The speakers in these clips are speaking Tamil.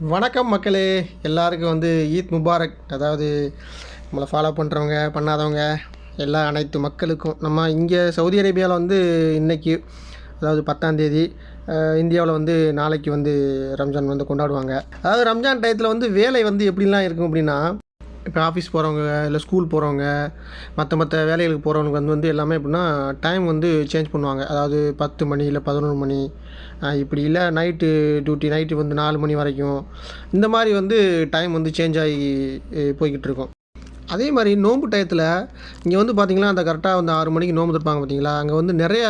வணக்கம் மக்களே. எல்லாருக்கும் வந்து ஈத் முபாரக். அதாவது நம்மளை ஃபாலோ பண்ணுறவங்க பண்ணாதவங்க எல்லா அனைத்து மக்களுக்கும். நம்ம இங்கே சவுதி அரேபியாவில் வந்து இன்றைக்கி அதாவது பத்தாந்தேதி இந்தியாவில் வந்து நாளைக்கு வந்து ரம்ஜான் வந்து கொண்டாடுவாங்க. அதாவது ரம்ஜான் டயத்தில் வந்து வேலை வந்து எப்படிலாம் இருக்கும் அப்படின்னா இப்போ ஆஃபீஸ் போகிறவங்க இல்லை ஸ்கூல் போகிறவங்க மற்ற மற்ற வேலைகளுக்கு போகிறவங்க வந்து வந்து எல்லாமே எப்படின்னா டைம் வந்து சேஞ்ச் பண்ணுவாங்க. அதாவது பத்து மணி இல்லை பதினொன்று மணி இப்படி இல்லை நைட்டு டியூட்டி நைட்டு வந்து நாலு மணி வரைக்கும். இந்த மாதிரி வந்து டைம் வந்து சேஞ்ச் ஆகி அஹ் போய்கிட்டு இருக்கும். அதே மாதிரி நோன்பு டயத்தில் இங்கே வந்து பார்த்திங்கன்னா அந்த கரெக்டாக வந்து ஆறு மணிக்கு நோன்பு திருப்பாங்க பார்த்தீங்களா அங்கே வந்து நிறைய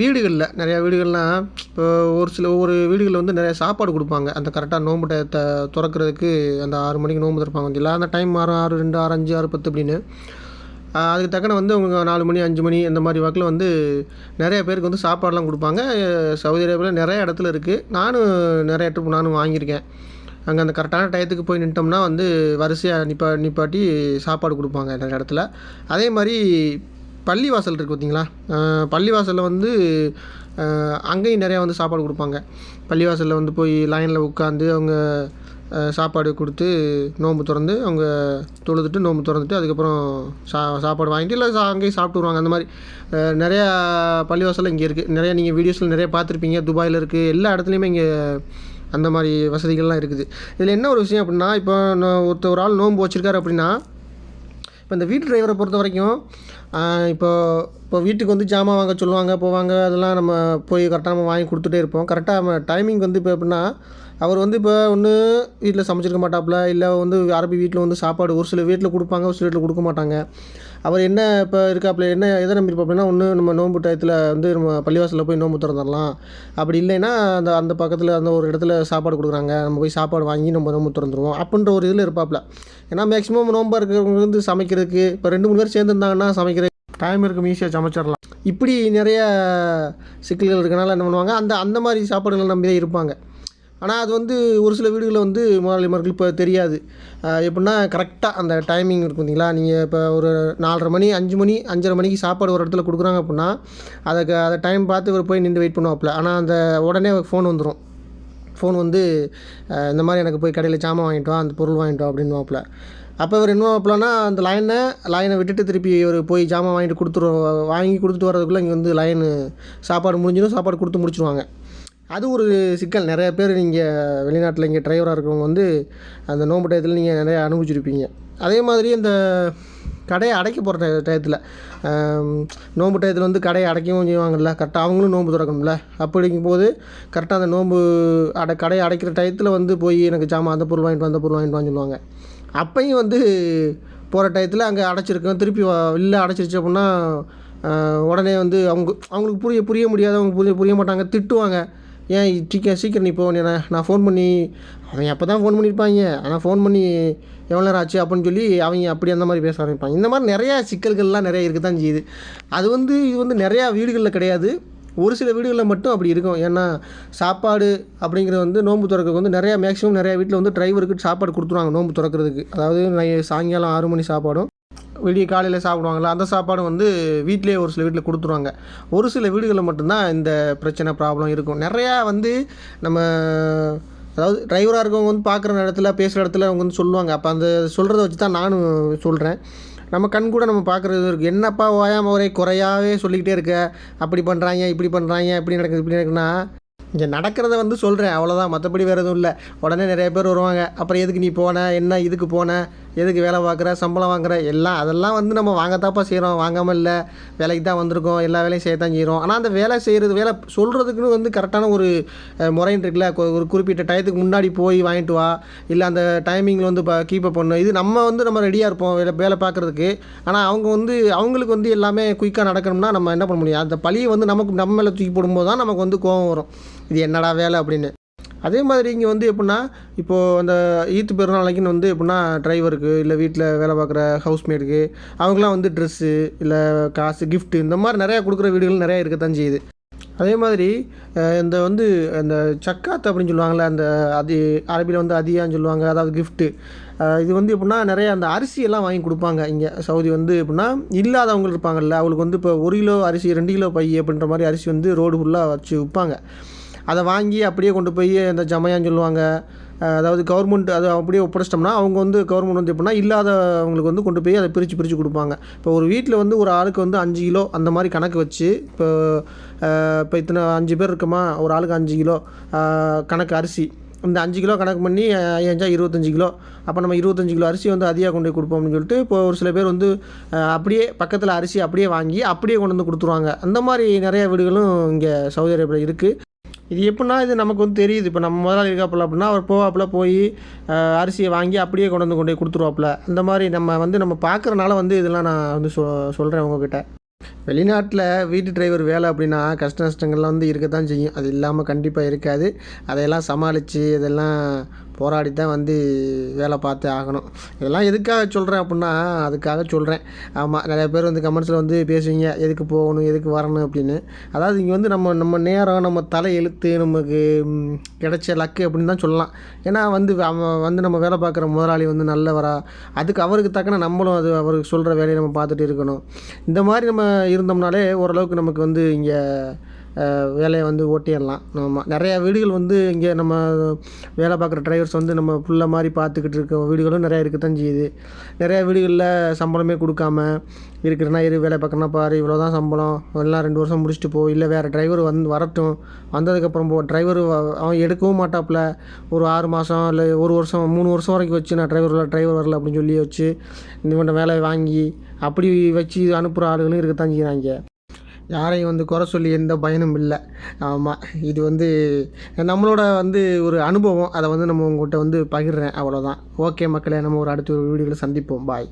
வீடுகளில் நிறையா வீடுகள்லாம் இப்போ ஒரு சில ஒவ்வொரு வீடுகளில் வந்து நிறைய சாப்பாடு கொடுப்பாங்க. அந்த கரெக்டாக நோம்பு டயத்தை திறக்கிறதுக்கு அந்த ஆறு மணிக்கு நோன்பு திருப்பாங்க பார்த்திங்களா அந்த டைம் ஆறு ஆறு ரெண்டு ஆறு அஞ்சு ஆறு பத்து அப்படின்னு. அதுக்கு தக்கன வந்து அவங்க நாலு மணி அஞ்சு மணி இந்த மாதிரி வாக்கில் வந்து நிறைய பேருக்கு வந்து சாப்பாடெலாம் கொடுப்பாங்க. சவுதி அரேபியாவில் நிறைய இடத்துல இருக்குது நானும் நிறைய ட்ரிப் நானும் வாங்கியிருக்கேன். அங்கே அந்த கரெக்டான டயத்துக்கு போய் நின்ட்டோம்னா வந்து வரிசையாக நிப்பா நிப்பாட்டி சாப்பாடு கொடுப்பாங்க நிறைய இடத்துல. அதே மாதிரி பள்ளிவாசல் இருக்குது பார்த்தீங்களா பள்ளிவாசலில் வந்து அங்கேயும் நிறையா வந்து சாப்பாடு கொடுப்பாங்க. பள்ளிவாசலில் வந்து போய் லைனில் உட்காந்து அவங்க சாப்பாடு கொடுத்து நோன்பு திறந்து அவங்க தொழுதுட்டு நோன்பு திறந்துட்டு அதுக்கப்புறம் சா சாப்பாடு வாங்கிட்டு இல்லை சா அங்கேயும் சாப்பிட்டு வருவாங்க. அந்த மாதிரி நிறையா பள்ளிவாசல் இங்கே இருக்குது நிறையா நீங்கள் வீடியோஸில் நிறைய பார்த்துருப்பீங்க. துபாயில் இருக்குது எல்லா இடத்துலையுமே இங்கே அந்த மாதிரி வசதிகள்லாம் இருக்குது. இதில் என்ன ஒரு விஷயம் அப்படின்னா இப்போ நான் ஒருத்தர் ஒரு ஆள் நோன்பு வச்சுருக்காரு அப்படின்னா இப்போ இந்த வீட்டு டிரைவரை பொறுத்த வரைக்கும் இப்போ இப்போ வீட்டுக்கு வந்து ஜாமான் வாங்க சொல்லுவாங்க போவாங்க அதெல்லாம் நம்ம போய் கரெக்டாக நம்ம வாங்கி கொடுத்துட்டே இருப்போம். கரெக்டாக நம்ம டைமிங் வந்து இப்போ எப்படின்னா அவர் வந்து இப்போ ஒன்று வீட்டில் சமைச்சிருக்க மாட்டாப்புல இல்லை வந்து அரபி வீட்டில் வந்து சாப்பாடு ஒரு சில வீட்டில் கொடுப்பாங்க ஒரு சில வீட்டில் கொடுக்க மாட்டாங்க. அவர் என்ன இப்போ இருக்காப்புல என்ன எதை நம்பி அப்படின்னா ஒன்று நம்ம நோன்பு டயத்தில் வந்து நம்ம பள்ளிவாசலில் போய் நோன்பு திறந்துடலாம் அப்படி இல்லைன்னா அந்த அந்த பக்கத்தில் அந்த ஒரு இடத்துல சாப்பாடு கொடுக்குறாங்க. நம்ம போய் சாப்பாடு வாங்கி நம்ம நோன்பு திறந்துருவோம் அப்படின்ற ஒரு இதில் இருப்பாப்புல. ஏன்னா மேக்ஸிமம் நோம்பாக இருக்கிறவங்க வந்து சமைக்கிறதுக்கு இப்போ ரெண்டு மூணு பேர் சேர்ந்துருந்தாங்கன்னா சமைக்கிற டைம் இருக்கும் ஈஸியாக சமைச்சிடலாம் இப்படி நிறைய சிக்கல்கள் இருக்கனால என்ன பண்ணுவாங்க? அந்த அந்த மாதிரி சாப்பாடுகள் நம்பி தான் இருப்பாங்க. ஆனால் அது வந்து ஒரு சில வீடுகளில் வந்து முதலாளிமார்கள் இப்போ தெரியாது. எப்படின்னா கரெக்டாக அந்த டைமிங் இருக்கும் பார்த்தீங்களா நீங்கள் இப்போ ஒரு நாலரை மணி அஞ்சு மணி அஞ்சரை மணிக்கு சாப்பாடு ஒரு இடத்துல கொடுக்குறாங்க அப்படின்னா அதுக்கு அதை டைம் பார்த்து இவர் போய் நின்று வெயிட் பண்ணுவாப்புல. ஆனால் அந்த உடனே ஃபோன் வந்துடும் ஃபோன் வந்து இந்த மாதிரி எனக்கு போய் கடையில் சாமான் வாங்கிட்டு வா அந்த பொருள் வாங்கிட்டு வா அப்படின்னு அப்போ இவர் என்ன வாப்பிலனா அந்த லைனை லைனை விட்டுட்டு திருப்பி இவர் போய் ஜாமான் வாங்கிட்டு கொடுத்துரு வாங்கி கொடுத்துட்டு வரதுக்குள்ளே இங்கே வந்து லைனு சாப்பாடு முடிஞ்சிடும் சாப்பாடு கொடுத்து முடிச்சிடுவாங்க அது ஒரு சிக்கல். நிறைய பேர் நீங்கள் வெளிநாட்டில் இங்கே டிரைவராக இருக்கிறவங்க வந்து அந்த நோம்பு டயத்தில் நீங்கள் நிறைய அனுபவிச்சிருப்பீங்க. அதே மாதிரி இந்த கடையை அடைக்க போகிற டயத்தில் நோம்பு டயத்தில் வந்து கடையை அடைக்கவும் செய்வாங்கல்ல கரெக்டாக அவங்களும் நோம்பு திறக்கணும்ல. அப்படிங்கும்போது கரெக்டாக அந்த நோம்பு அடை கடையை அடைக்கிற டயத்தில் வந்து போய் எனக்கு ஜாமான் அந்த பொருள் வாங்கிட்டு அந்த பொருள் வாங்கிட்டு வாங்க சொல்லுவாங்க. அப்பையும் வந்து போகிற டயத்தில் அங்கே அடைச்சிருக்கோம் திருப்பி வா- இல்லை அடைச்சிருச்சு அப்படின்னா உடனே வந்து அவங்க அவங்களுக்கு புரிய புரிய முடியாது. அவங்க புரிய புரிய மாட்டாங்க. திட்டுவாங்க. ஏன் சீக்கிரம் சீக்கிரம் நீ போ நான் ஃபோன் பண்ணி அவன் அப்போ தான் ஃபோன் பண்ணியிருப்பாங்க ஆனால் ஃபோன் பண்ணி எவ்வளோ நேரம் ஆச்சு அப்படின்னு சொல்லி அவங்க அப்படி அந்த மாதிரி பேச ஆரம்பிப்பாங்க. இந்த மாதிரி நிறையா சிக்கல்கள்லாம் நிறைய இருக்க தான் செய்யுது. அது வந்து இது வந்து நிறையா வீடுகளில் கிடையாது. ஒரு சில வீடுகளில் மட்டும் அப்படி இருக்கும். ஏன்னா சாப்பாடு அப்படிங்கிறது வந்து நோன்பு திறக்கிறதுக்கு வந்து நிறையா மேக்ஸிமம் நிறையா வீட்டில் வந்து டிரைவருக்கு சாப்பாடு கொடுத்துருவாங்க நோன்பு திறக்கிறதுக்கு. அதாவது சாயங்காலம் ஆறு மணி சாப்பாடும் விடிய காலையில் சாப்பிடுவாங்கள்ல அந்த சாப்பாடு வந்து வீட்டிலேயே ஒரு சில வீட்டில் கொடுத்துருவாங்க. ஒரு சில வீடுகளில் மட்டும்தான் இந்த பிரச்சனை ப்ராப்ளம் இருக்கும். நிறையா வந்து நம்ம அதாவது டிரைவராக இருக்கவங்க வந்து பார்க்குற இடத்துல பேசுகிற இடத்துல அவங்க வந்து சொல்லுவாங்க. அப்போ அந்த சொல்கிறத வச்சு தான் நானும் சொல்கிறேன் நம்ம கண் கூட நம்ம பார்க்குறது இருக்குது என்னப்பா ஓயாம ஒரே குறையாவே சொல்லிக்கிட்டே இருக்க? அப்படி பண்ணுறாங்க இப்படி பண்ணுறாங்க இப்படி நடக்குது இப்படி நடக்குதுன்னா இங்கே நடக்கிறத வந்து சொல்கிறேன் அவ்வளோதான் மற்றபடி வேறு எதுவும் இல்லை. உடனே நிறைய பேர் வருவாங்க. அப்புறம் எதுக்கு நீ போன? என்ன இதுக்கு போன? எதுக்கு வேலை பார்க்குற சம்பளம் வாங்குற எல்லாம் அதெல்லாம் வந்து நம்ம வாங்கத்தாப்பா செய்கிறோம் வாங்காமல் இல்லை வேலைக்கு தான் வந்திருக்கோம். எல்லா வேலையும் செய்ய தான் செய்கிறோம் ஆனால் அந்த வேலை செய்கிறது வேலை சொல்கிறதுக்குன்னு வந்து கரெக்டான ஒரு முறைன்னு இருக்குல்ல. ஒரு குறிப்பிட்ட டயத்துக்கு முன்னாடி போய் வாங்கிட்டு வா. இல்லை அந்த டைமிங்கில் வந்து இப்போ கீப்பப் பண்ணு. இது நம்ம வந்து நம்ம ரெடியாக இருப்போம் வேலை வேலை பார்க்குறதுக்கு. ஆனால் அவங்க வந்து அவங்களுக்கு வந்து எல்லாமே குயிக்காக நடக்கணும்னா நம்ம என்ன பண்ண முடியும்? அந்த பழியை வந்து நமக்கு நம்ம மேலே தூக்கி போடும்போது தான் நமக்கு வந்து கோவம் வரும். இது என்னடா வேலை அப்படின்னு. அதே மாதிரி இங்கே வந்து எப்படின்னா இப்போது அந்த ஈத்து பெருநாளைக்குன்னு வந்து எப்படின்னா டிரைவருக்கு இல்லை வீட்டில் வேலை பார்க்குற ஹவுஸ்மேட்டுக்கு அவங்களாம் வந்து ட்ரெஸ்ஸு இல்லை காசு கிஃப்ட்டு இந்த மாதிரி நிறையா கொடுக்குற வீடுகள் நிறையா இருக்கத்தான் செய்யுது. அதே மாதிரி இந்த வந்து அந்த சக்காத் அப்படின்னு சொல்லுவாங்கள்ல அந்த அதி அரபியில் வந்து அதியான்னு சொல்லுவாங்க அதாவது கிஃப்ட்டு இது வந்து எப்படின்னா நிறைய அந்த அரிசியெல்லாம் வாங்கி கொடுப்பாங்க. இங்கே சவுதி வந்து எப்படின்னா இல்லாதவங்க இருப்பாங்கல்ல அவங்களுக்கு வந்து இப்போ ஒரு கிலோ அரிசி ரெண்டு கிலோ பை அப்படின்ற மாதிரி அரிசி வந்து ரோடு ஃபுல்லாக வச்சு விற்பாங்க. அதை வாங்கி அப்படியே கொண்டு போய் அந்த ஜமையான்னு சொல்லுவாங்க. அதாவது கவர்மெண்ட் அதை அப்படியே ஒப்படைச்சிட்டோம்னா அவங்க வந்து கவர்மெண்ட் வந்து எப்படின்னா இல்லாதவங்களுக்கு வந்து கொண்டு போய் அதை பிரித்து பிரித்து கொடுப்பாங்க. இப்போ ஒரு வீட்டில் வந்து ஒரு ஆளுக்கு வந்து அஞ்சு கிலோ அந்த மாதிரி கணக்கு வச்சு இப்போ இப்போ இத்தனை அஞ்சு பேர் இருக்கோமா ஒரு ஆளுக்கு அஞ்சு கிலோ கணக்கு அரிசி. இந்த அஞ்சு கிலோ கணக்கு பண்ணி ஏஞ்சா இருபத்தஞ்சி கிலோ. அப்போ நம்ம இருபத்தஞ்சி கிலோ அரிசி வந்து அதிகம் கொண்டு போய் கொடுப்போம்னு சொல்லிட்டு இப்போ ஒரு சில பேர் வந்து அப்படியே பக்கத்தில் அரிசி அப்படியே வாங்கி அப்படியே கொண்டு வந்து கொடுத்துருவாங்க. அந்த மாதிரி நிறைய வீடுகளும் இங்கே சவுதி அரேபியாவில் இருக்குது இது எப்படின்னா இது நமக்கு வந்து தெரியுது. இப்போ நம்ம முதலாளி இருக்காப்புல அப்படின்னா அவர் போவாப்புல போய் அரிசியை வாங்கி அப்படியே கொண்டு வந்து கொண்டு போய் கொடுத்துருவாப்புல. அந்த மாதிரி நம்ம வந்து நம்ம பார்க்குறனால வந்து இதெல்லாம் நான் வந்து சொ சொல்கிறேன் உங்ககிட்ட. வெளிநாட்டில் வீட்டு டிரைவர் வேலை அப்படின்னா கஷ்ட நஷ்டங்கள்லாம் வந்து இருக்க தான் செய்யும். அது இல்லாமல் கண்டிப்பாக இருக்காது. அதையெல்லாம் சமாளித்து இதெல்லாம் போராடி தான் வந்து வேலை பார்த்தே ஆகணும். இதெல்லாம் எதுக்காக சொல்கிறேன் அப்படின்னா அதுக்காக சொல்கிறேன் ஆமாம் நிறைய பேர் வந்து கமெண்ட்ஸில் வந்து பேசுவீங்க எதுக்கு போகணும் எதுக்கு வரணும் அப்படின்னு. அதாவது இங்கே வந்து நம்ம நம்ம நேரம் நம்ம தலை எழுத்து நமக்கு கிடைச்ச லக்கு அப்படின்னு தான் சொல்லலாம். ஏன்னா வந்து அவன் வந்து நம்ம வேலை பார்க்குற முதலாளி வந்து நல்லவரா? அதுக்கு அவருக்கு தக்கன நம்மளும் அது அவருக்கு சொல்கிற வேலையை நம்ம பார்த்துட்டு இருக்கணும். இந்த மாதிரி நம்ம இருந்தோம்னாலே ஓரளவுக்கு நமக்கு வந்து இங்கே வேலையை வந்து ஓட்டிடலாம். நம்ம நிறையா வீடுகள் வந்து இங்கே நம்ம வேலை பார்க்குற டிரைவர்ஸ் வந்து நம்ம ஃபுல்லாக மாதிரி பார்த்துக்கிட்டு இருக்க வீடுகளும் நிறையா இருக்க தான் செய்யுது. நிறையா வீடுகளில் சம்பளமே கொடுக்காம இருக்கிறனா இரு வேலை பார்க்கறனா பாரு இவ்வளோ தான் சம்பளம். எல்லாம் ரெண்டு வருஷம் முடிச்சுட்டு போ. இல்லை வேறு டிரைவர் வந்து வரட்டும். வந்ததுக்கப்புறம் போ. டிரைவர் அவன் எடுக்கவும் மாட்டாப்புல. ஒரு ஆறு மாதம் இல்லை ஒரு வருஷம் மூணு வருஷம் வரைக்கும் வச்சு நான் டிரைவர் வரல டிரைவர் வரல அப்படின்னு சொல்லி வச்சு இந்த வேலையை வாங்கி அப்படி வச்சு அனுப்புகிற ஆளுகளும் இருக்கத்தான் செய்கிறாங்க யாரையும் வந்து குறை சொல்லி எந்த பயனும் இல்லை. ஆமாம் இது வந்து நம்மளோட வந்து ஒரு அனுபவம். அதை வந்து நம்ம உங்கள்கிட்ட வந்து பகிர்றேன். அவ்வளோதான் ஓகே மக்களே நம்ம ஒரு அடுத்த ஒரு வீடியோவில் சந்திப்போம். பாய்